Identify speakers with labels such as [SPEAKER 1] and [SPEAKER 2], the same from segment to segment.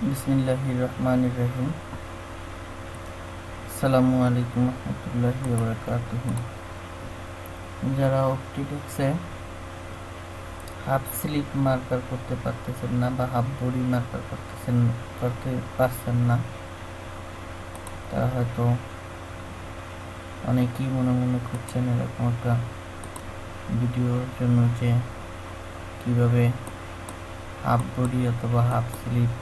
[SPEAKER 1] বিসমিল্লাহ রহমান রহিম আসসালামু আলাইকুম রহমতুল্লাহি ওবরাকাতুহ যারা অপটিক্সে হাফ স্লিপ মার্কার করতে পারতেছেন না বা হাফ বডি মার্কার করতেছেন করতে পারছেন না তারা হয়তো অনেকেই মনে মনে করছেন এরকম একটা ভিডিওর জন্য যে কীভাবে হাফ বডি অথবা half sleeve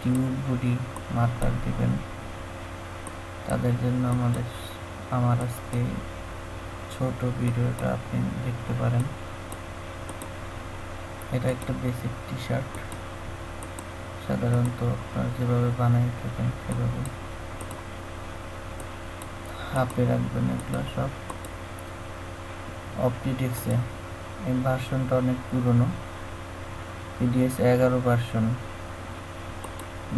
[SPEAKER 1] tube body marker দিবেন। তাদের জন্য আমাদের আমার আজকে ছোট ভিডিওটা আপনি দেখতে পারেন। এটা একটা বেসিক টি শার্ট সাধারণত আপনারা যেভাবে বানিয়ে থাকেন সেভাবে। হাফে রাখবেন এগুলো সব। অপটিটিক্সে এই ভার্সনটা অনেক পুরনো। পিডিএস এগারো ভার্সন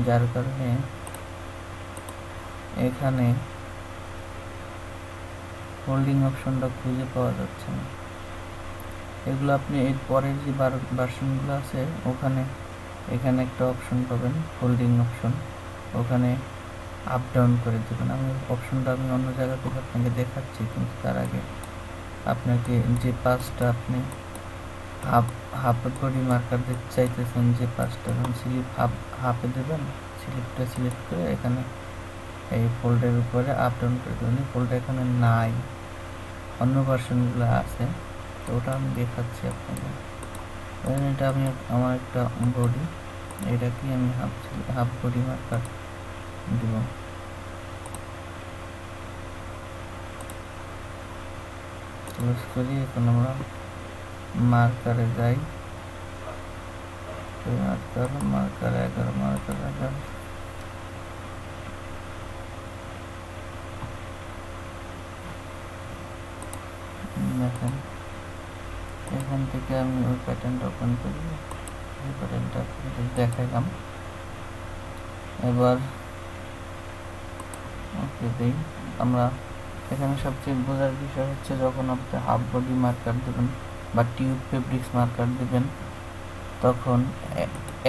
[SPEAKER 1] যার কারণে এখানে হোল্ডিং অপশনটা খুঁজে পাওয়া যাচ্ছে না। এগুলো আপনি এর পরের যে ভার্সনগুলো আছে, ওখানে, এখানে একটা অপশন পাবেন হোল্ডিং অপশন ওখানে আপ ডাউন করে দেবেন। আমি অপশনটা আমি অন্য জায়গা থেকে আপনাকে দেখাচ্ছি, কিন্তু তার আগে আপনাকে যে পাঁচটা আপনি হাফ হাফ বডি মার্কার চাইতেছেন যে পাঁচটা এবং স্লিপ হাফ, হাফে দেবেন স্লিপটা সিলেক্ট করে এখানে এই ফোল্ডের উপরে আপ ডাউন করে দেবেন। ফোল্ডার এখানে নাই, অন্য ভার্সনগুলো আছে, তো ওটা আমি দেখাচ্ছি আপনাকে ধরেন এটা আমি আমার একটা বডি এটাকে আমি হাফ হাফ বডি মার্কার দেব? ক্লোজ করি, এখন আমরা মার্কারে যাই। মার্কার মার্কার এগারো মার্কার এগারো দেখেন, এখান থেকে আমি ওই প্যাটার্নটা ওপেন করি। ওই প্যাটার্নটা আপনাদের দেখাইলাম। এবার ওকে দিই। আমরা এখানে সবচেয়ে বোঝার বিষয় হচ্ছে যখন আপনি হাফ বডি মার্কার দেবেন বা টিউব ফেব্রিক্স মার্কার দেবেন, তখন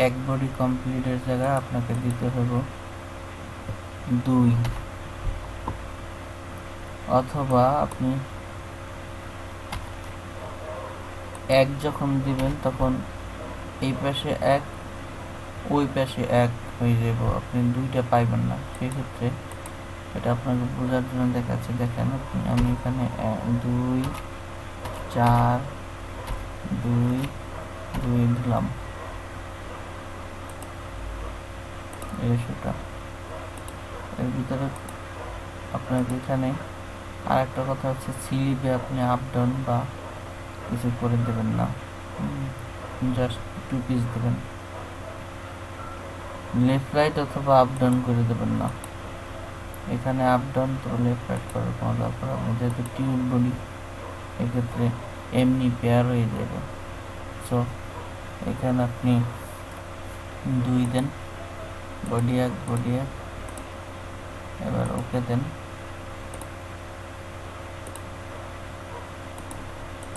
[SPEAKER 1] এক বডি কমপ্লিটের জায়গায় আপনাকে দিতে হবে দুই। অথবা আপনি এক যখন দিবেন, তখন এই পাশে এক, ওই পাশে এক হয়ে যাব। আপনি দুইটা পাইবেন না। সেক্ষেত্রে এটা আপনাকে বোঝার জন্য দেখাচ্ছে, দেখেন আপনি, আমি এখানে দুই, চার দুই দুই দিলাম রেশোটা এর ভিতরে আপনাকে এখানে আর একটা কথা হচ্ছে স্লিপে আপনি আপ ডাউন বা কিছু করে দেবেন না। জাস্ট টু পিস দেবেন। লেফট রাইট অথবা আপ ডাউন করে দেবেন না। এখানে আপ ডাউন তো লেফট রাইট করার কোনো দরকার যেহেতু টিউব বডি এক্ষেত্রে এমনি পেয়ার হয়ে যাবে। সো এখানে আপনি দুই দেন। বডি এক বডি এক। এবার ওকে দেন।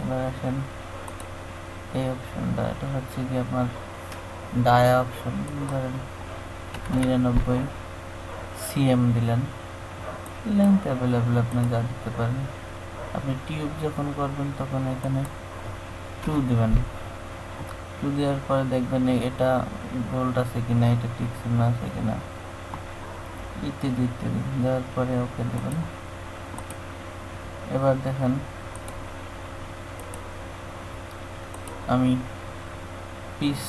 [SPEAKER 1] এবার আসেন। এই অপশনটা এটা হচ্ছে কি আপনার ডায়া অপশন ধরেন নিরানব্বই। সিএম দিলেন। লেন্থ অ্যাভেলেবেল আপনি যা দিতে পারেন। আপনি টিউব যখন করবেন তখন এখানে টু দেবেন। টু দেওয়ার পরে দেখবেন এটা গোল্ড আছে কিনা, এটা ঠিক চিহ্ন আছে কিনা, ইত্যাদি ইত্যাদি। দেওয়ার পরে ওকে দেবেন। এবার দেখেন, আমি পিস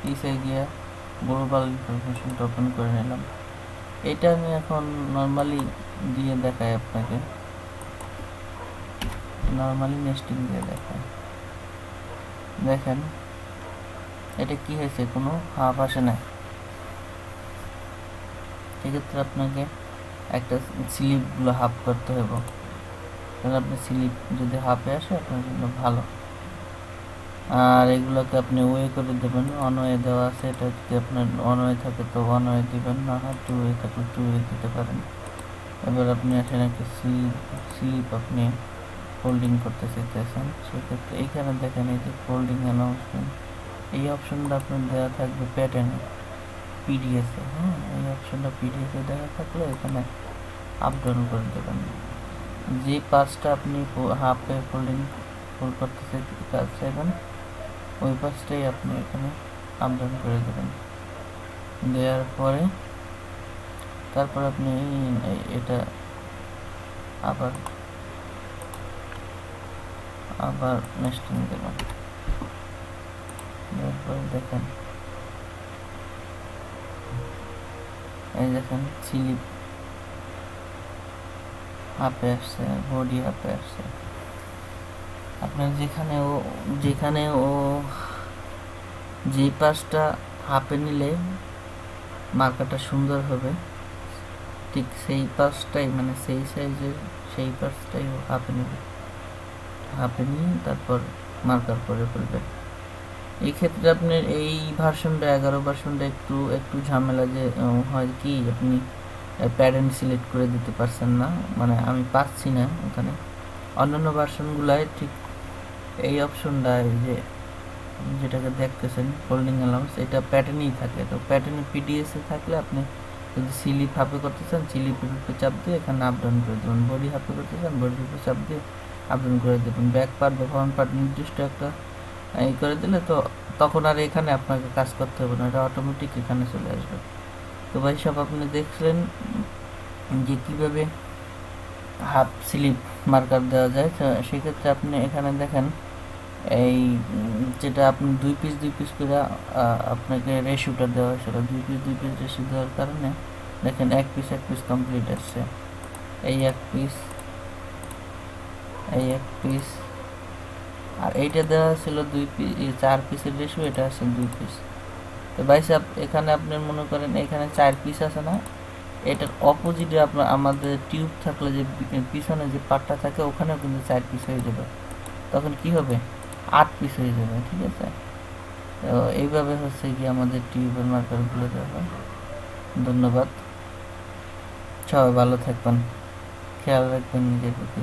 [SPEAKER 1] পিসে গিয়ে গ্লোবাল ইনফরমেশনটা ওপেন করে নিলাম। এটা আমি এখন নর্মালি দিয়ে দেখাই আপনাকে। নর্মালি নেস্টিং দিয়ে দেখাই দেখেন, এটা কি হয়েছে? কোনো হাফ আসে না সেক্ষেত্রে আপনাকে একটা স্লিপগুলো হাফ করতে হবে তাহলে আপনি স্লিপ যদি হাফে আসে, আপনার জন্য ভালো। আর এগুলোকে আপনি ওয়ে করে দেবেন। অনওয়ে দেওয়া আছে। এটা যদি আপনার অনওয়ে থাকে, তো অনওয়ে দিবেন। না হয় টু ওয়ে থাকলে টু ওয়ে দিতে পারেন। এবার আপনি আসেন একটা স্লিপ স্লিপ আপনি ফোল্ডিং করতে চাইতেছেন সেক্ষেত্রে এইখানে দেখেন এই যে ফোল্ডিং অ্যানাউন্সমেন্ট এই অপশনটা আপনার দেওয়া থাকবে প্যাটার্নে পিডিএস হ্যাঁ? এই অপশনটা পিডিএস দেখা থাকলে এখানে আপ ডাউন করে দেবেন। যে পাসটা আপনি হাফে ফোল্ডিং ফুল করতে চাই- চাইবেন ওই পাসটাই আপনি এখানে আপ ডাউন করে দেবেন। দেওয়ার পরে তারপর আপনি এটা আবার আবার নেক্সটিং তারপর দেখেন। এই দেখেন স্লিপ হাফে আসছে বডি হাফে আসছে। আপনার যেখানে ও যেখানে ও যে পাশটা হাফে নিলে মার্কাটা সুন্দর হবে। ঠিক সেই পাশটাই মানে সেই সাইজের সেই পাশটাই ও হাফে নেবে। নিয়ে তারপর মার্কার করে ফেলবে। এই ক্ষেত্রে আপনার এই ভার্সনটা এগারো ভার্সনটা একটু একটু ঝামেলা যে হয় কি, আপনি প্যারেন্ট সিলেক্ট করে দিতে পারছেন না। মানে আমি পাচ্ছি না ওখানে। অন্যান্য ভার্সনগুলায় ঠিক এই অপশনটা যে, যেটাকে দেখতেছেন ফোল্ডিং অ্যালাউন্স এটা প্যাটার্নই থাকে। তো প্যাটার্নে পিডিএস থাকলে আপনি যদি সিলিপ হাফে করতে চান সিলিপের উপরে চাপ দিয়ে এখানে আপ ডাউন করে দেবেন। বডি হাফে করতে চান বডির উপরে চাপ দিয়ে আপ ডাউন করে দেবেন। ব্যাক পার্ট বা ফ্রন্ট পার্ট নির্দিষ্ট একটা এই করে দিলে তো তখন আর এখানে আপনাকে কাজ করতে হবে না, এটা অটোমেটিক এখানে চলে আসবে। তো ভাই, সব আপনি দেখলেন যে কীভাবে হাফ স্লিপ মার্কার দেওয়া যায়। সেক্ষেত্রে আপনি এখানে দেখেন, এই যেটা আপনি দুই পিস দুই পিস করে আপনাকে রেশিওটা দেওয়া হয়েছিল। দুই পিস দুই পিস রেশিও দেওয়ার কারণে দেখেন এক পিস এক পিস কমপ্লিট আসছে। এই এক পিস এই এক পিস আর এইটা দেওয়া ছিল দুই পিস চার পিসের রেশিও এটা আছে দুই পিস তো সাহেব এখানে আপনি মনে করেন এখানে চার পিস আছে না? এটার অপোজিটে আপনার, আমাদের টিউব থাকলে যে পিছনে যে পাটটা থাকে, ওখানেও কিন্তু চার পিস হয়ে যাবে। তখন কি হবে? আট পিস হয়ে যাবে, ঠিক আছে? তো এইভাবে হচ্ছে কি আমাদের টিউবের মার্কারগুলো হয় ধন্যবাদ। সবাই ভালো থাকবেন। খেয়াল রাখবেন নিজের প্রতি।